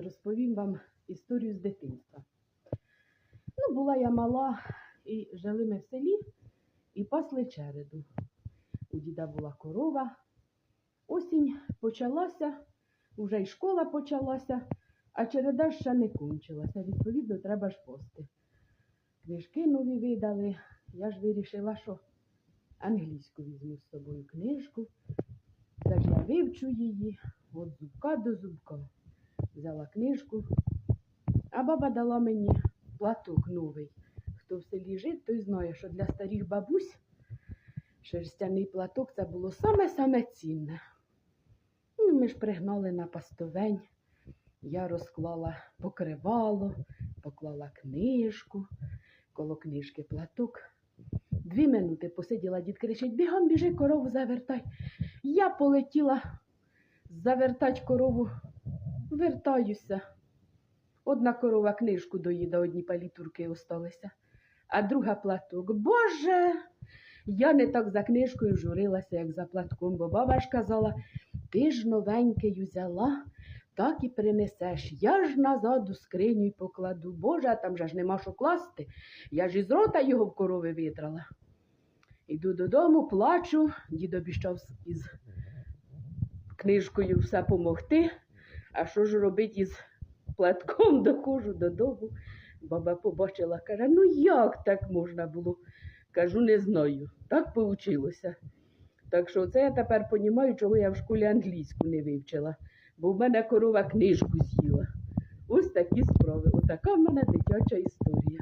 розповім вам історію з дитинства. Ну, була я мала, і жили ми в селі і пасли череду. У діда була корова. Осінь почалася, вже й школа почалася, а череда ще не кончилася. Відповідно, треба ж пасти. Книжки нові видали. Я ж вирішила, що англійську візьму з собою книжку. Це ж я вивчу її від зубка до зубка. Взяла книжку, а баба дала мені платок новий. Хто в селі жить, той знає, що для старих бабусь шерстяний платок це було саме-саме цінне. Ну, ми ж пригнали на пастовень. Я розклала покривало, поклала книжку, коло книжки платок. Дві минути посиділа, дід кричить, бігом біжи, корову завертай. Я полетіла завертать корову, вертаюся. Одна корова книжку доїда, одні палітурки осталися, а друга платок. Боже, я не так за книжкою журилася, як за платком, бо баба ж казала, ти ж новенький взяла, так і принесеш. Я ж назад у скриню й покладу. Боже, а там же ж нема що класти. Я ж із рота його в корови витрала. Іду додому, плачу, дід обіщав із книжкою все помогти. А що ж робить із платком доходжу додому? Баба побачила, каже, ну як так можна було? Кажу, не знаю. Так вийшло. Так що це я тепер розумію, чого я в школі англійську не вивчила, бо в мене корова книжку з'їла. Ось такі справи. Отака в мене дитяча історія.